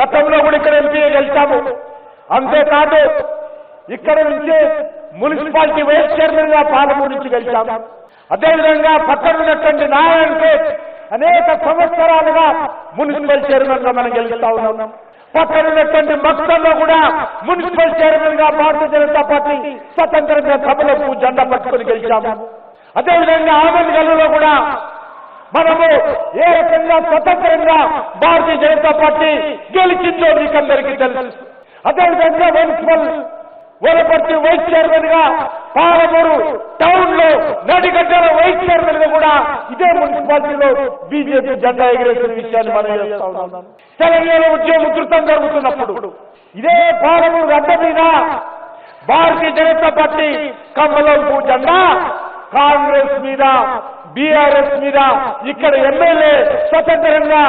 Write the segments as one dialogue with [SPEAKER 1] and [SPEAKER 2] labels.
[SPEAKER 1] గతంలో కూడా ఇక్కడ ఎంపీ గెలిచాము. అంతేకాదు ఇక్కడ నుంచి మున్సిపాలిటీ వైస్ చైర్మన్గా పాలమూరు నుంచి గెలిచాము. అదేవిధంగా పక్కనున్నటువంటి నారాయణ పేట్ అనేక సంవత్సరాలుగా మున్సిపల్ చైర్మన్గా మనం గెలుస్తా ఉన్నాం. పక్కనున్నటువంటి మక్తంలో కూడా మున్సిపల్ చైర్మన్గా భారతీయ జనతా పార్టీ స్వతంత్రంగా సభలకు జెండా పట్టుకుని గెలిచాము. అదేవిధంగా ఆనంద్ గల్లులో కూడా మనము ఏ రకంగా స్వతంత్రంగా భారతీయ జనతా పార్టీ గెలిచిందో మీకందరికీ తెలుసు. అదేవిధంగా మున్సిపల్ వనపర్తి వైస్ చైర్మన్గా పాలమూరు టౌన్లో నడిగడ్డల వైస్ చైర్మన్గా కూడా ఇదే మున్సిపాలిటీలో బీజేపీ జెండా ఎగిరేసిన విషయాన్ని మనం చేస్తా ఉన్నాం. తెలంగాణ ఉద్యమం ఉధృతం జరుగుతున్నప్పుడు ఇదే పాలమూరు గడ్డ మీద భారతీయ జనతా పార్టీ కమలంపు జెండా కాంగ్రెస్ మీద బీఆర్ఎస్ మీద ఇక్కడ ఎమ్మెల్యే స్వతంత్రంగా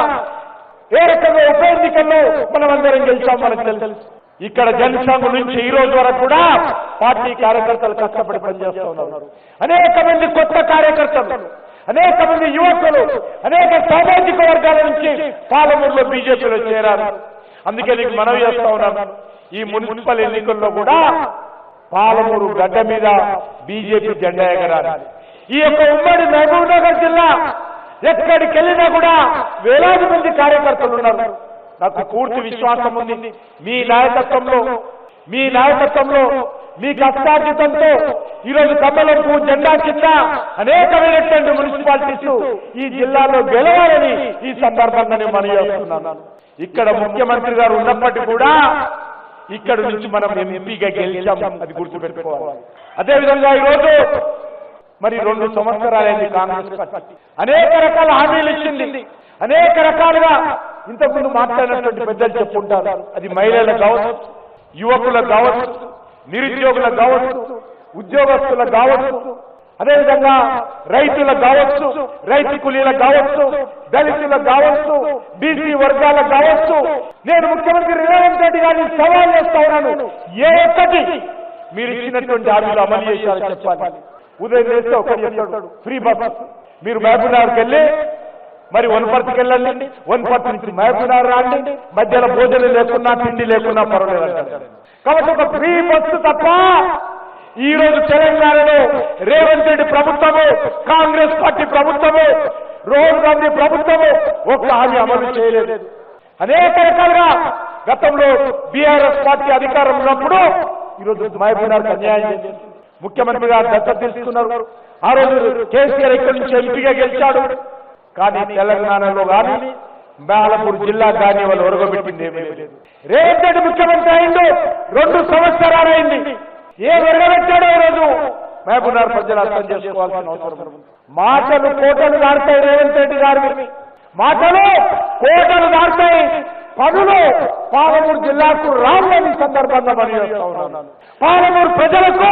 [SPEAKER 1] ఏ రకంగా ఉప ఎన్నికల్లో మనం అందరం గెలిచాం మనకు తెలుసు. ఇక్కడ జనసంఘ నుంచి ఈ రోజు వరకు కూడా పార్టీ కార్యకర్తలు కష్టపడి పనిచేస్తూ ఉన్నారు. అనేక మంది కొత్త కార్యకర్తలు అనేక మంది యువకులు అనేక సామాజిక వర్గాల నుంచి పాలమూరులో బీజేపీలో చేరారు. అందుకే నీకు మనవి చేస్తా ఉన్నాను. ఈ మున్సిపల్ ఎన్నికల్లో కూడా పాలమూరు గడ్డ మీద బీజేపీ జెండా ఎగరాలి. ఈ యొక్క ఉమ్మడి మహబూబ్ నగర్ జిల్లా ఎక్కడికి వెళ్ళినా కూడా వేలాది మంది కార్యకర్తలు ఉన్నారు. నాకు పూర్తి విశ్వాసం ఉంది. మీ నాయకత్వంలో మీ నాయకత్వంలో మీ కష్టార్జితంతో ఈరోజు కమలంపు జెండా కింద అనేకమైనటువంటి మున్సిపాలిటీస్ ఈ జిల్లాలో గెలవాలని ఈ సందర్భంగా నేను మనవి చేస్తున్నాను. ఇక్కడ ముఖ్యమంత్రి గారు ఉన్నప్పటికీ కూడా ఇక్కడ నుంచి మనం ఎంపీగా గెలిచాం అది గుర్తుపెట్టుకోవాలి. అదేవిధంగా ఈరోజు మరి రెండు సంవత్సరాలైంది కాంగ్రెస్ పార్టీ. అనేక రకాల హామీలు ఇచ్చింది. అనేక రకాలుగా ఇంతకుముందు మాట్లాడినటువంటి పెద్దలు చెప్పుంటారు. అది మహిళలకు కావచ్చు యువకులకు కావచ్చు నిరుద్యోగులకు కావచ్చు ఉద్యోగస్తులకు కావచ్చు అదేవిధంగా రైతులకు కావచ్చు రైతు కూలీలకు కావచ్చు దళితులకు కావచ్చు బీసీ వర్గాలకు కావచ్చు నేను ముఖ్యమంత్రి రేవంత్ రెడ్డి గారిని సవాల్ చేస్తా ఉన్నాను. ఏ ఒక్కటి మీరు ఇచ్చినటువంటి హామీలు అమలు చేశారో చెప్పాలి. ఉదయం చేస్తే ఒకటి చెప్తాడు ఫ్రీ బస్ మీరు మహబూబ్నగర్కి వెళ్ళి మరి వనపర్తికి వెళ్ళండి. వనపర్తి నుంచి మహబూబ్నగర్ రాండి. మధ్యలో భోజనం లేకున్నా తిండి లేకున్నా పర్వాలేదు కాబట్టి ఒక ఫ్రీ బస్సు తప్ప ఈ రోజు తెలంగాణలో రేవంత్ రెడ్డి ప్రభుత్వము కాంగ్రెస్ పార్టీ ప్రభుత్వము రోహన్ గాంధీ ప్రభుత్వము ఒక్క హామీ అమలు చేయలేదు. అనేక రకాలుగా గతంలో బీఆర్ఎస్ పార్టీ అధికారం ఉన్నప్పుడు ఈరోజు మహబూబ్నగర్ అన్యాయం ముఖ్యమంత్రి గారు దత్తత తీసుకున్నారు. ఆ రోజు కేసీఆర్ ఇక్కడి నుంచి ఎంపీగా గెలిచాడు? కానీ తెలంగాణలో కానీ బాలపూర్ జిల్లా కానీ వాళ్ళు ఒరగబెట్టింది ఏమీ లేదు. రేవంత్ రెడ్డి ముఖ్యమంత్రి అయిండు. రెండు సంవత్సరాలైంది ఏ విరగబెట్టాడో ఈ రోజు మహబూబ్నగర్ ప్రజలు అర్థం చేసుకోవాల్సిన అవసరం మాటలు కోటలు దాడతాయి రేవంత్ రెడ్డి గారిని మాటలు కోటలు దాడతాయి పనులు పాలమూరు జిల్లాకు రావాలని సందర్భంగా మనం చేస్తా ఉన్నాను పాలమూరు ప్రజలకు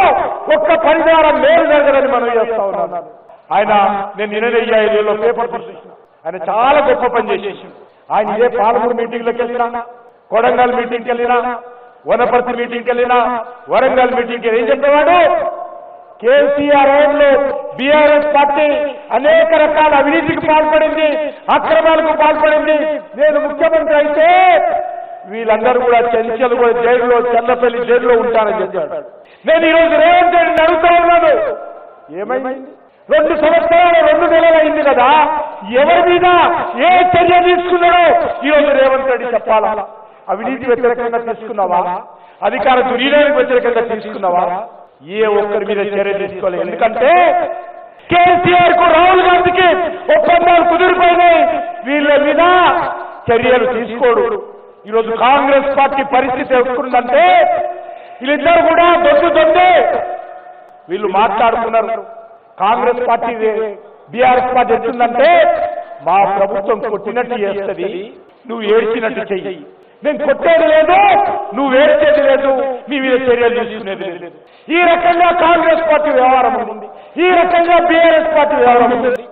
[SPEAKER 1] ఒక్క పరిహారం మేలు జరగదని మనం చేస్తా ఉన్నాను ఆయన నేను నిన్న ఐదులో పేపర్ చూసిన ఆయన చాలా గొప్ప పని చేసేసి ఆయన ఇదే పాలమూరు మీటింగ్లకు వెళ్ళినా కొడంగల్ మీటింగ్కి వెళ్ళినా వనపర్తి మీటింగ్కి వెళ్ళినా వరంగల్ మీటింగ్కి ఏం చెప్పేవాడు? కేసీఆర్లో బీఆర్ఎస్ పార్టీ అనేక రకాల అవినీతికి పాల్పడింది అక్రమాలకు పాల్పడింది. నేను ముఖ్యమంత్రి అయితే వీళ్ళందరూ కూడా చెంచలు కూడా జైల్లో చెల్లపల్లి జైల్లో ఉంటానని చెప్పాడు. నేను ఈ రోజు రేవంత్ రెడ్డిని అడుగుతా ఉన్నాను. ఏమైంది? రెండు సంవత్సరాలు రెండు నెలలైంది కదా. ఎవరి మీద ఏ చర్య తీసుకున్నాడో ఈ రోజు రేవంత్ రెడ్డి చెప్పాలా? అవినీతి వ్యతిరేకంగా తీసుకున్నావా? అధికార దుర్వినియోగం వ్యతిరేకంగా తీసుకున్నావా? ఏ ఒక్కరి మీద చర్య తీసుకోలేదు. ఎందుకంటే కేసీఆర్కు రాహుల్ గాంధీకి ఒప్పందాలు కుదిరిపోయినాయి. వీళ్ళ మీద చర్యలు తీసుకోడు. ఈరోజు కాంగ్రెస్ పార్టీ పరిస్థితి ఎక్కడుందంటే వీళ్ళిద్దరు కూడా దొడ్డు దొడ్డే వీళ్ళు మాట్లాడుకున్నారు కాంగ్రెస్ పార్టీ బీఆర్ఎస్ పార్టీ ఎట్టుందంటే మా ప్రభుత్వం కొట్టినట్టు చేస్తుంది. నువ్వు ఏడ్చినట్టు చెయ్యి. నేను కొట్టేది లేదు నువ్వు ఏడ్చేది లేదు మీ మీద చర్యలు తీసుకునేది లేదు. ఈ రకంగా కాంగ్రెస్ పార్టీ వ్యవహారం ఉంది. ఈ రకంగా బీఆర్ఎస్ పార్టీ వ్యవహారం ఉంది.